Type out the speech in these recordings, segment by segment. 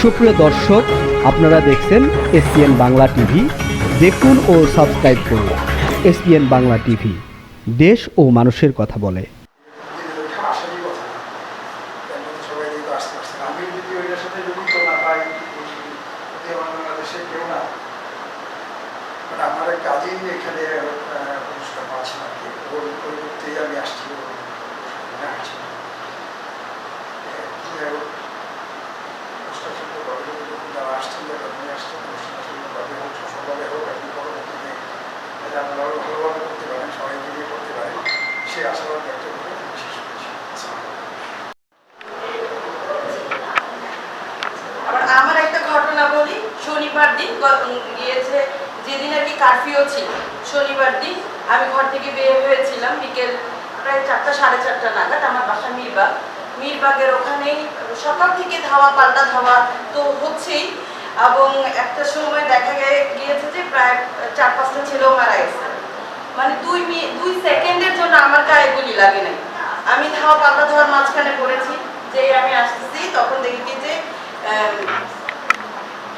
সুপ্রিয় দর্শক, আপনারা দেখছেন এসপিএন বাংলা টিভি। দেখুন ও সাবস্ক্রাইব করুন এসপিএন বাংলা টিভি। দেশ ও মানুষের কথা বলে। আমার এখানে পুরস্কার পাচ্ছি না আমি আসছি ওর পুরস্কার আসছি না। এ, কি আর ওর পুরস্কার শুনতে পাবে যখন তারা আসছেন বা যখনই আসছেন অনুষ্ঠান আসলে ভাবে হোক সফলভাবে হোক আপনি পরবর্তীতে এটা আপনারা ভালোভাবে করতে পারেন সবাইকে নিয়ে করতে পারেন সেই আশাবাদ ব্যক্ত করে আমার একটা ঘটনা বলি, শনিবার দিন গিয়েছে, যেদিন আর কি কারফিউ ছিল, শনিবার দিন আমি ঘর থেকে বের হয়েছিলাম বিকেল প্রায় চারটা, সাড়ে চারটা নাগাদ, আমার বাসা মিরবাগ। মিরবাগের ওখানেই সকাল থেকে ধাওয়া, পাল্টা ধাওয়া তো হচ্ছেই। এবং একটা সময় দেখা গিয়েছে যে প্রায় চার পাঁচটা ছেলেও মারা গেছে। মানে দুই দুই সেকেন্ডের জন্য আমার গায়ে গুলি লাগে নাই। আমি ধাওয়া পাল্টা ধাওয়ার মাঝখানে পড়েছি, যে আমি আসতেছি, তখন দেখি কি যে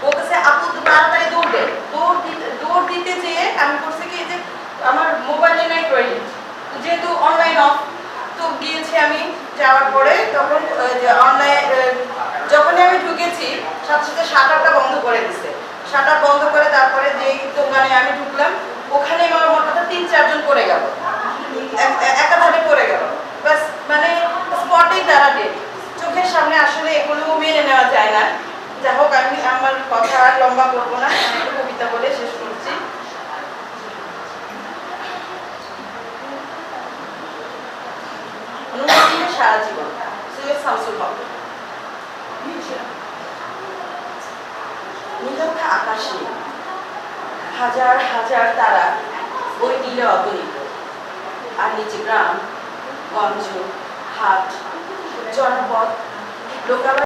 বলতেছে, আপু তো তাড়াতাড়ি দৌড় দে। দৌড় দিতে দৌড় দিতে যেয়ে আমি করছি কি যে, আমার মোবাইলে নাই ক্রেডিট যেহেতু অনলাইন অফ তো গিয়েছি আমি যাওয়ার পরে তখন অনলাইন যখনই আমি ঢুকেছি, সাথে সাথে বন্ধ করে দিছে। শাটার বন্ধ করে তারপরে যে দোকানে আমি ঢুকলাম, ওখানে আমার মোটটা তিন চারজন পড়ে গেল। এক- এক- একাধারে পড়ে গেল। বাস মানে স্পটেই তারা ডেট চোখের সামনে আসলে এগুলো মেনে নেওয়া যায় না। যা হোক, আমি আমার কথা আর লম্বা করব না। কবিতা বলে শেষ করছি। সারা জীবন। নীলক্ষা আকাশে। হাজার হাজার তারা ওই নীলে অগণিত আর নিচে গ্রাম, গঞ্জ, হাট, জনপদ, লোকালয়